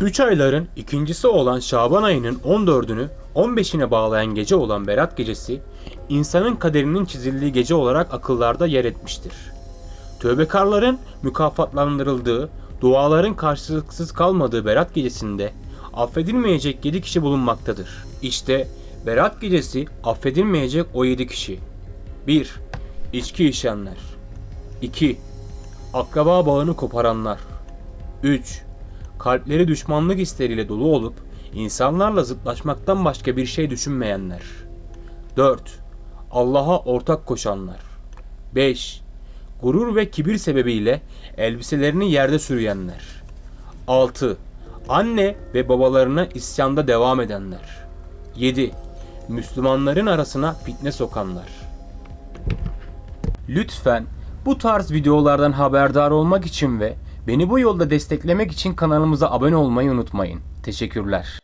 Üç ayların ikincisi olan Şaban ayının 14'ünü 15'ine bağlayan gece olan Berat Gecesi, insanın kaderinin çizildiği gece olarak akıllarda yer etmiştir. Tövbekarların mükafatlandırıldığı, duaların karşılıksız kalmadığı Berat Gecesi'nde affedilmeyecek 7 kişi bulunmaktadır. İşte Berat Gecesi affedilmeyecek o 7 kişi. 1. İçki içenler 2. Akraba bağını koparanlar 3. Kalpleri düşmanlık hisleriyle dolu olup insanlarla zıtlaşmaktan başka bir şey düşünmeyenler. 4. Allah'a ortak koşanlar. 5. Gurur ve kibir sebebiyle elbiselerini yerde sürüyenler. 6. Anne ve babalarına isyanda devam edenler. 7. Müslümanların arasına fitne sokanlar. Lütfen bu tarz videolardan haberdar olmak için ve beni bu yolda desteklemek için kanalımıza abone olmayı unutmayın. Teşekkürler.